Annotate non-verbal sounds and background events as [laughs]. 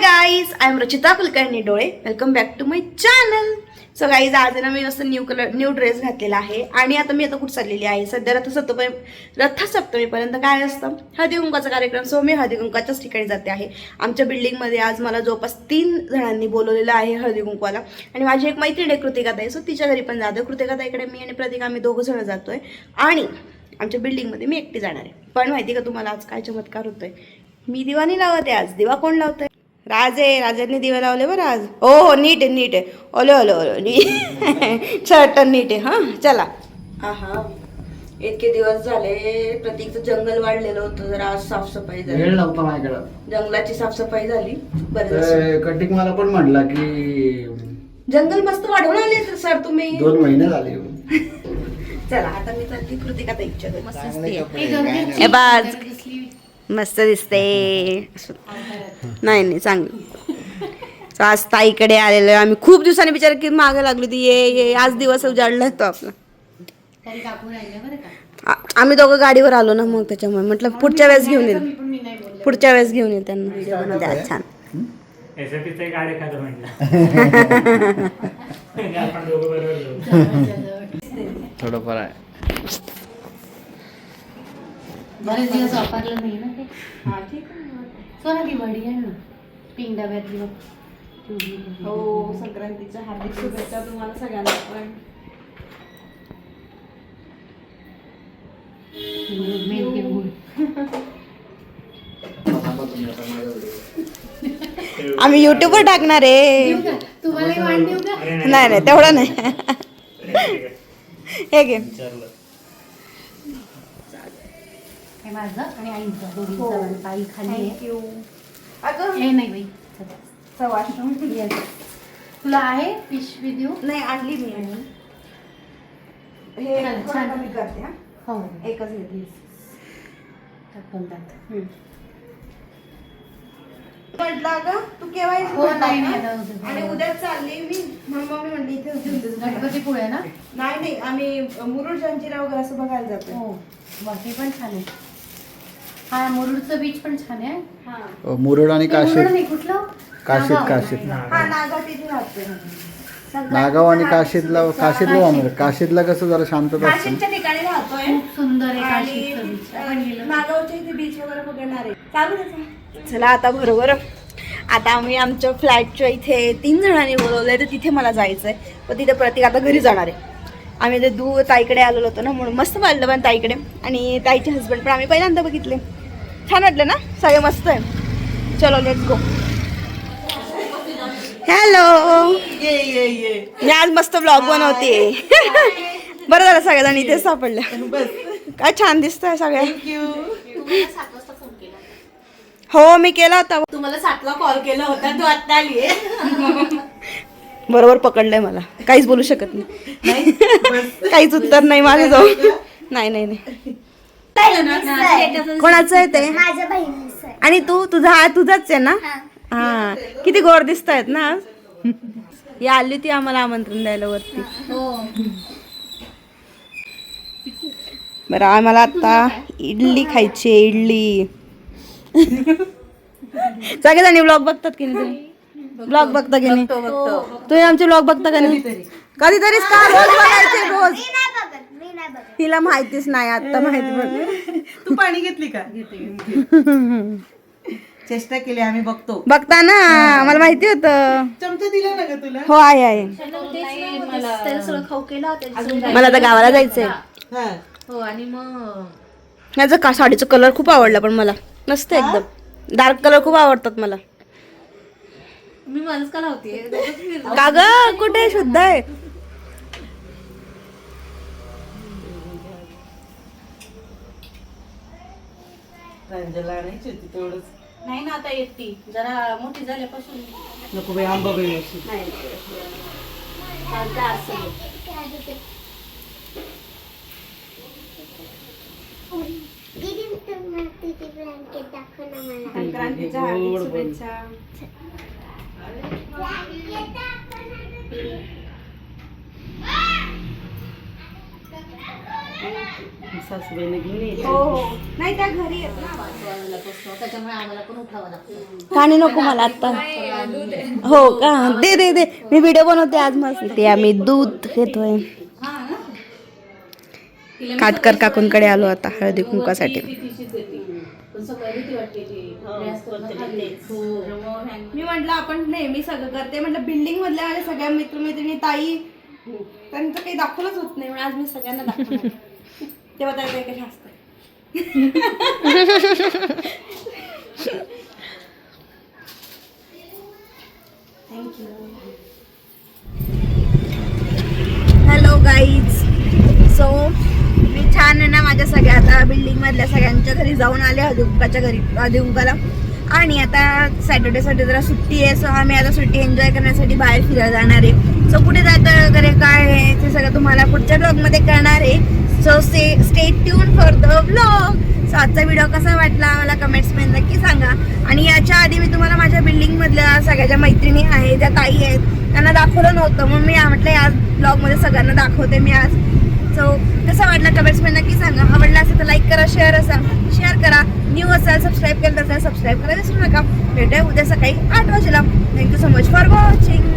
Guys I am Rachita Kulkarni डोळे welcome back to my channel so guys आज ना मी असं न्यू कलर न्यू ड्रेस घातलेला आहे. आणि आता मी आता कुठं चाललेली आहे? सध्या रथसप्तमी रथसप्तमीपर्यंत काय असतं? हळदी कुंकाचा कार्यक्रम. सो मी हळदी कुंकाच्याच ठिकाणी जाते आहे. आमच्या बिल्डिंगमध्ये आज मला जवळपास तीन जणांनी बोलवलेलं आहे हळदी कुंकवाला आणि माझी एक मैत्रीण आहे कृतिकाताई. सो तिच्या घरी पण जातो कृतिकाताईकडे मी आणि प्रतीक आम्ही दोघं जण जातोय. आणि आमच्या बिल्डिंगमध्ये मी एकटी जाणार आहे. पण माहिती का तुम्हाला आज काय चमत्कार होतोय? मी दिवा नाही लावते आज. दिवा कोण लावतोय? राज आहे राजांनी दिवे लावले बरं आज. हो हो नीट आहे नीट आहे. ओले ओले ओले नीट [laughs] शर्ट नीट आहे हां चला. हा हा इतके दिवस झाले प्रतीकचं जंगल वाढलेलं होतं जरा आज साफसफाई वेळ झाली नव्हता माझ्याकडं. जंगलाची साफसफाई झाली बरं झालं. तर कटिंग मला पण म्हटला की जंगल मस्त वाढवून आले तर सर तुम्ही. दोन महिने झाले. [laughs] चला आता मी चालली कृतिका ताईच्या घरी. चांगले कपडे, काय नाही. हे बाज मस्त दिसते. नाही नाही चांगली. आज ताईकडे आलेलो. आम्ही खूप दिवसांनी विचार की मागे लागलो ती ये ये आज दिवस उजाडला तो आपला. आ- आम्ही दोघं गाडीवर आलो ना मग त्याच्यामुळे. म्हटलं पुढच्या वेळेस घेऊन येईल. मी पण मी नाही बोलले. पुढच्या वेळेस घेऊन येईल त्यांना. छान. एसआयपीचं एक गाडी एखादं म्हटलं. [laughs] [laughs] आपण दोघं बरोबर जाऊ. थोडंफार आहे. बरेच दिवस वापरलं नाही ना? सोना दिवाळी आहे ना. पिंक डब्यातली बघ. हो संक्रांतीच्या हार्दिक शुभेच्छा तुम्हाला सगळ्यांना पण. आम्ही युट्यूबवर टाकणार आहे. नाही नाही तेवढं नाही. ठीक. हे घे. विचारलं. हे माझं आणि आईचं हो. दोघींचं. आई खाली आहे थँक्यू अगं हे नाही बाई Yes. तुला आहे पिशवी देऊ नाही आणली मी आणि हे छान, थोडं छान. कमी करते हा हो एकच घेतली टाकून टाक. म्हटलं अगं तू केव्हा येशील हो, म्हटलं नाही? नाही. आणि उद्या चालली मी म्हणून म्हणली इथे घेऊन. गणपती ना नाही नाही आम्ही मुरुड जंजिरा वगैरे असं बघायला जातो हो बाकी पण छान आहे हा मुरुडचं बीच पण छान आहे. हा. मुरुड आणि काशीद नाही कुठलं? काशीद नागाव. काशीद हा आणि काशीदला काशीदला जाणार काशीदला कसं जरा शांतता असते. काशीच्या ठिकाणी राहतोय. खूप सुंदर आहे बीच नागावच्या इथे बीच वगैरे बघणार आहे. चालू आता बरोबर. आता आम्ही आमच्या फ्लॅटच्या इथे तीन जणांनी बोलवलंय तर तिथे मला जायचं आहे पण तिथे प्रत्येक आता घरी जाणार आहे. आम्ही ते दू ताईकडे आलेलो होतो ना म्हणून मस्त वाटलं पण ताईकडे. आणि ताईचे हस्बंड पण आम्ही पहिल्यांदा बघितले. छान वाटलं ना? सगळे मस्त आहे. चलो लेट्स गो हॅलो मी आज मस्त ब्लॉग बनवते. बरं झालं सगळेजण इथेच सापडल्या काय छान दिसतंय सगळ्या हो मी केला होता. तुम्हाला सातवा कॉल केला होता तू आता आली बरोबर पकडलंय मला. काहीच बोलू शकत नाही. काहीच उत्तर नाही माझं जाऊ नाही नाही नाही. कोणाचं आहे? ते माझ्या बहिणीचं आहे. आणि तू? तुझा हा तुझाच आहे ना? हा. किती गोड दिसत आहेत ना? आज [laughs] या आली होती आम्हाला आमंत्रण द्यायला वरती. बरं आम्हाला आता इडली खायची आहे, इडली. [laughs] सगळेजणी ब्लॉग बघतात की नाही ब्लॉग बघता. की नाही? तुम्ही आमचे ब्लॉग बघता का नाही? कधीतरीच का? रोज बघायचे रोज. मी नाही बघत. तिला माहितीच नाही आता माहिती पडलं [laughs] तू पाणी घेतली का? [laughs] चेष्टा केली आम्ही बघतो. बघता ना मला माहिती होतं. चमचा दिला ना ग तुला? हो आहे आहे. मला आता गावाला जायचंय. हा. हो आणि मग? याचं का साडीचा कलर खूप आवडला पण मला. मस्त एकदम. डार्क कलर खूप आवडतात मला. मी मलाच का लावते [laughs] का ग? कुठे? शुद्ध आहे. प्रांजला आणायची होती तेवढंच. नाही ना आता येते. जरा मोठी झाल्यापासून. नको बाई आंबा बाई अशी चालतं असं संक्रांतीच्या हार्दिक शुभेच्छा. सासूबाईने घेऊन यायची हो हो. नाही त्या घरी आहेत ना. वाजवायला बसतो त्याच्यामुळे आम्हाला पण उठावं लागतं. पाणी नको मला आता. हो का? दे दे दे. मी व्हिडिओ बनवते आज मस्त ते आम्ही दूध घेतोय. काटकर काकूंकडे आलो आता हळदी कुंकासाठी. हो. मी म्हटलं आपण नेहमी सगळं करते. म्हटलं बिल्डिंग मधल्या माझ्या सगळ्या मित्रमैत्रिणी ताई त्यांचं काही दाखवलंच होत नाही. म्हणून आज मी सगळ्यांना दाखवणार. तेव्हा त्या काही कशा असतात हॅलो गाईज सो मी छान आहे ना माझ्या सगळ्या आता बिल्डिंग मधल्या सगळ्यांच्या घरी जाऊन आले हळदीकुंकाच्या घरी हळदीकुंकाला आणि आता सॅटर्डेसाठी जरा सुट्टी आहे सो आम्ही आता सुट्टी एन्जॉय करण्यासाठी बाहेर फिरायला जाणार आहे. सो कुठे जातं वगैरे काय आहे ते सगळं तुम्हाला पुढच्या ब्लॉगमध्ये कळणार आहे. So say stay tune for the blog so आजचा व्हिडिओ कसा वाटला मला कमेंट्समध्ये नक्की सांगा. आणि याच्या आधी मी तुम्हाला माझ्या बिल्डिंगमधल्या सगळ्या ज्या मैत्रिणी आहेत ज्या ताई आहेत त्यांना दाखवलं नव्हतं. मग मी म्हटलं या ब्लॉगमध्ये सगळ्यांना दाखवते मी आज. सो कसं वाटलं कमेंट्समध्ये नक्की सांगा. आवडला असेल तर लाईक करा शेअर असा. शेअर करा. न्यू असाल सबस्क्राईब केलं असेल सबस्क्राईब करायला विसरू नका. भेटूया उद्या सकाळी आठ वाजेला. Thank you so much for watching